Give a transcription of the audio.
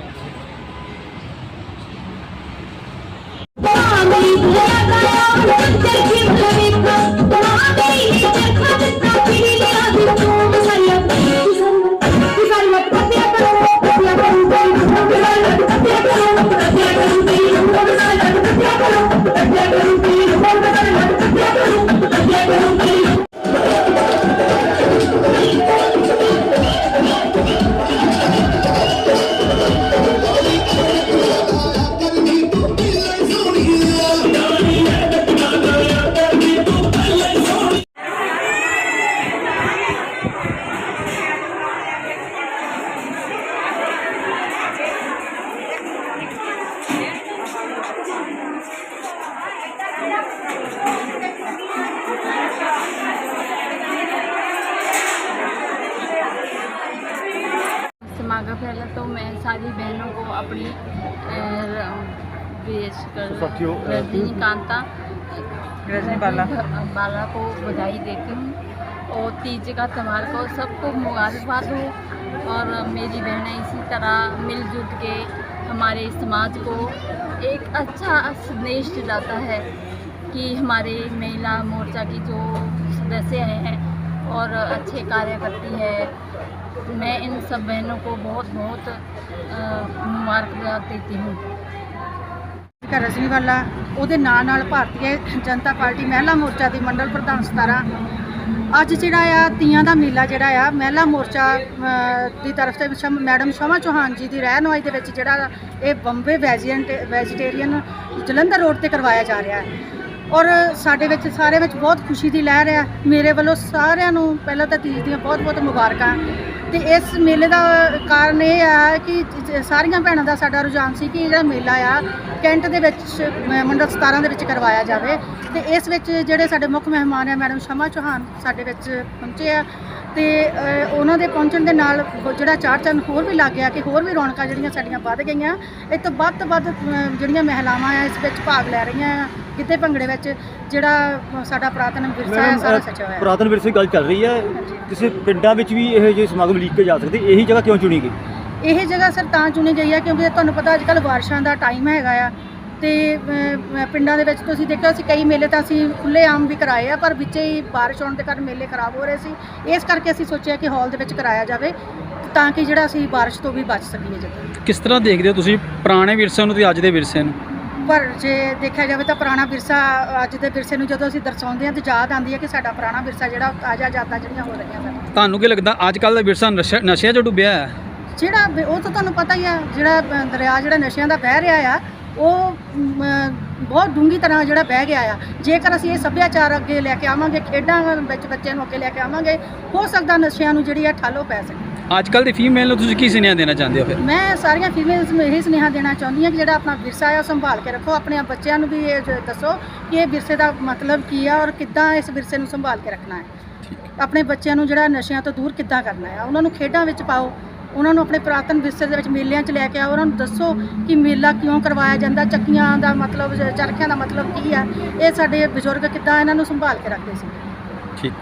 আছে समागम फैला तो मैं सारी बहनों को अपनी रजनीकांता रजनी बाला। बाला को बधाई देती हूँ और तीज का त्यौहार को सबको मुबारकबाद हो और मेरी बहनें इसी तरह मिलजुल के हमारे समाज को एक अच्छा संदेश दिलाता है। कि हमारे महिला मोर्चा की जो सदस्य हैं और अच्छे कार्य करती है मैं इन सब बहनों को बहुत बहुत अ, मुबारकबाद देती हूँ ਕਾ ਰਜਨੀ ਵਾਲਾ ਉਹਦੇ ਨਾਲ ਨਾਲ ਭਾਰਤੀ ਜਨਤਾ ਪਾਰਟੀ ਮਹਿਲਾ ਮੋਰਚਾ ਦੀ ਮੰਡਲ ਪ੍ਰਧਾਨ 17 ਅੱਜ ਜਿਹੜਾ ਆ ਤੀਆਂ ਦਾ ਮੇਲਾ ਜਿਹੜਾ ਆ ਮਹਿਲਾ ਮੋਰਚਾ ਅ, ਦੀ ਤਰਫ ਤੇ ਸ਼ਮ- ਮੈਡਮ ਸ਼ਮਾ ਚੌਹਾਨ ਜੀ ਦੀ ਰਹਿਨੁਮਾਈ ਦੇ ਵਿੱਚ ਜਿਹੜਾ ਇਹ ਬੰਬੇ ਵੈਜੀਐਂਟ ਵੈਜੀਟੇਰੀਅਨ ਜਲੰਧਰ ਰੋਡ ਤੇ ਕਰਵਾਇਆ ਜਾ ਰਿਹਾ ਹੈ ਔਰ ਸਾਡੇ ਵਿੱਚ ਸਾਰੇ ਵਿੱਚ ਬਹੁਤ ਖੁਸ਼ੀ ਦੀ ਲਹਿਰ ਹੈ। ਮੇਰੇ ਵੱਲੋਂ ਸਾਰਿਆਂ ਨੂੰ ਪਹਿਲਾਂ ਤਾਂ ਤੀਜ ਦੀਆਂ ਬਹੁਤ ਬਹੁਤ ਮੁਬਾਰਕਾਂ। ਤੇ ਇਸ ਮੇਲੇ ਦਾ ਕਾਰਨ ਇਹ ਆ ਕਿ ਸਾਰੀਆਂ ਭੈਣਾਂ ਦਾ ਸਾਡਾ ਰੁਝਾਨ ਸੀ ਕਿ ਜਿਹੜਾ ਮੇਲਾ ਆ, ਕੈਂਟ ਦੇ ਵਿੱਚ ਮੰਡਲ 17 ਦੇ ਵਿੱਚ ਕਰਵਾਇਆ ਜਾਵੇ। ਤੇ ਇਸ ਵਿੱਚ ਜਿਹੜੇ ਸਾਡੇ ਮੁੱਖ ਮਹਿਮਾਨ ਆ, ਮੈਡਮ ਸ਼ਮਾ ਚੌਹਾਨ ਸਾਡੇ ਵਿੱਚ ਪਹੁੰਚੇ ਆ। ਤੇ ਉਹਨਾਂ ਦੇ ਪਹੁੰਚਣ ਦੇ ਨਾਲ ਜਿਹੜਾ ਚਾਰ ਚੰਨ ਹੋਰ ਵੀ ਲੱਗ ਗਿਆ ਕਿ ਹੋਰ ਵੀ ਰੌਣਕਾਂ ਜਿਹੜੀਆਂ ਸਾਡੀਆਂ ਵੱਧ ਗਈਆਂ। ਇਹ ਤੋਂ ਵੱਧ ਤੋਂ ਵੱਧ ਜਿਹੜੀਆਂ ਮਹਿਲਾਵਾਂ ਆ ਇਸ ਵਿੱਚ ਭਾਗ ਲੈ ਰਹੀਆਂ ਆ ਕਿਤੇ ਭੰਗੜੇ ਵਿੱਚ ਜਿਹੜਾ ਸਾਡਾ ਪੁਰਾਤਨ ਵਿਰਸਾ ਹੈ ਸਾਰਾ ਸੱਚਾ ਹੋਇਆ। ਪੁਰਾਤਨ ਵਿਰਸੇ ਦੀ ਗੱਲ ਚੱਲ ਰਹੀ ਹੈ ਕਿਸੇ ਪਿੰਡਾਂ ਵਿੱਚ ਵੀ ਇਹ ਜਿਹੇ ਸਮਾਗਮ ਲੀਕੇ ਜਾ ਸਕਦੇ? ਇਹੀ ਜਗ੍ਹਾ ਕਿਉਂ ਚੁਣੀ ਗਈ? ਇਹ ਜਗ੍ਹਾ ਸਰ ਤਾਂ ਚੁਣੀ ਗਈ ਹੈ ਕਿਉਂਕਿ ਤੁਹਾਨੂੰ ਪਤਾ ਅੱਜ ਕੱਲ੍ਹ ਬਾਰਿਸ਼ਾਂ ਦਾ ਟਾਈਮ ਹੈਗਾ ਆ। ਤੇ ਪਿੰਡਾਂ ਦੇ ਵਿੱਚ ਤੁਸੀਂ ਦੇਖਿਆ ਅਸੀਂ ਕਈ ਮੇਲੇ ਤਾਂ ਅਸੀਂ ਖੁੱਲੇ ਆਮ ਵੀ ਕਰਾਏ ਆ ਪਰ ਵਿੱਚੇ ਹੀ ਬਾਰਿਸ਼ ਹੋਣ ਦੇ ਕਾਰਨ ਮੇਲੇ ਖਰਾਬ ਹੋ ਰਹੇ ਸੀ। ਇਸ ਕਰਕੇ ਅਸੀਂ ਸੋਚਿਆ ਕਿ ਹਾਲ ਦੇ ਵਿੱਚ ਕਰਾਇਆ ਜਾਵੇ ਤਾਂ ਕਿ ਜਿਹੜਾ ਅਸੀਂ ਬਾਰਿਸ਼ ਤੋਂ ਵੀ ਬਚ ਸਕੀਏ ਜਦੋਂ। ਕਿਸ ਤਰ੍ਹਾਂ ਦੇਖਦੇ ਹੋ ਤੁਸੀਂ? ਪੁਰਾਣੇ ਵਿਰਸੇ ਨੂੰ ਤੇ ਅੱਜ ਦੇ ਵਿਰਸੇ ਨੂੰ? ਪਰ ਜੇ ਦੇਖਿਆ ਜਾਵੇ ਤਾਂ ਪੁਰਾਣਾ ਵਿਰਸਾ ਅੱਜ ਦੇ ਵਿਰਸੇ ਨੂੰ ਜਦੋਂ ਅਸੀਂ ਦਰਸਾਉਂਦੇ ਹਾਂ ਤਾਂ ਯਾਦ ਆਉਂਦੀ ਹੈ ਕਿ ਸਾਡਾ ਪੁਰਾਣਾ ਵਿਰਸਾ ਜਿਹੜਾ ਤਾਜ਼ਾ ਯਾਦਾਂ ਜਿਹੜੀਆਂ ਹੋ ਰਹੀਆਂ ਸਨ। ਤੁਹਾਨੂੰ ਕੀ ਲੱਗਦਾ ਅੱਜ ਕੱਲ੍ਹ ਦਾ ਵਿਰਸਾ ਨਸ਼ਾ ਨਸ਼ਿਆਂ 'ਚ ਡੁੱਬਿਆ ਹੈ? ਜਿਹੜਾ ਉਹ ਤਾਂ ਤੁਹਾਨੂੰ ਪਤਾ ਹੀ ਆ ਜਿਹੜਾ ਦਰਿਆ ਜਿਹੜਾ ਨਸ਼ਿਆਂ ਦਾ ਵਹਿ ਰਿਹਾ ਆ ਉਹ ਬਹੁਤ ਡੂੰਗੀ ਤਰ੍ਹਾਂ ਜਿਹੜਾ ਵਹਿ ਗਿਆ ਆ। ਜੇਕਰ ਅਸੀਂ ਇਹ ਸੱਭਿਆਚਾਰ ਅੱਗੇ ਲੈ ਕੇ ਆਵਾਂਗੇ ਖੇਡਾਂ ਵਿੱਚ ਬੱਚਿਆਂ ਨੂੰ ਅੱਗੇ ਲੈ ਕੇ ਆਵਾਂਗੇ ਹੋ ਸਕਦਾ ਨਸ਼ਿਆਂ ਨੂੰ ਜਿਹੜੀ ਆ ਠਾਲੋ ਪੈ ਸਕੇ। ਅੱਜ ਕੱਲ੍ਹ ਦੀ ਫੀਮੇਲ ਨੂੰ ਤੁਸੀਂ ਕੀ ਸੁਨੇਹਾ ਦੇਣਾ ਚਾਹੁੰਦੇ ਹੋ ਫਿਰ? ਮੈਂ ਸਾਰੀਆਂ ਫੀਮੇਲਸ ਨੂੰ ਇਹੀ ਸੁਨੇਹਾ ਦੇਣਾ ਚਾਹੁੰਦੀ ਹਾਂ ਕਿ ਜਿਹੜਾ ਆਪਣਾ ਵਿਰਸਾ ਉਹ ਸੰਭਾਲ ਕੇ ਰੱਖੋ। ਆਪਣੇ ਬੱਚਿਆਂ ਨੂੰ ਵੀ ਇਹ ਦੱਸੋ ਕਿ ਇਹ ਵਿਰਸੇ ਦਾ ਮਤਲਬ ਕੀ ਆ ਔਰ ਕਿੱਦਾਂ ਇਸ ਵਿਰਸੇ ਨੂੰ ਸੰਭਾਲ ਕੇ ਰੱਖਣਾ ਹੈ। ਆਪਣੇ ਬੱਚਿਆਂ ਨੂੰ ਜਿਹੜਾ ਨਸ਼ਿਆਂ ਤੋਂ ਦੂਰ ਕਿੱਦਾਂ ਕਰਨਾ ਹੈ। ਉਹਨਾਂ ਨੂੰ ਖੇਡਾਂ ਵਿੱਚ ਪਾਓ। ਉਹਨਾਂ ਨੂੰ ਆਪਣੇ ਪੁਰਾਤਨ ਵਿਰਸੇ ਦੇ ਵਿੱਚ ਮੇਲਿਆਂ 'ਚ ਲੈ ਕੇ ਆਓ, ਉਹਨਾਂ ਨੂੰ ਦੱਸੋ ਕਿ ਮੇਲਾ ਕਿਉਂ ਕਰਵਾਇਆ ਜਾਂਦਾ, ਚੱਕੀਆਂ ਦਾ ਮਤਲਬ, ਚਰਖਿਆਂ ਦਾ ਮਤਲਬ ਕੀ ਹੈ? ਇਹ ਸਾਡੇ ਬਜ਼ੁਰਗ ਕਿੱਦਾਂ ਇਹਨਾਂ ਨੂੰ ਸੰਭਾਲ ਕੇ ਰੱਖਦੇ ਸੀ? ਠੀਕ।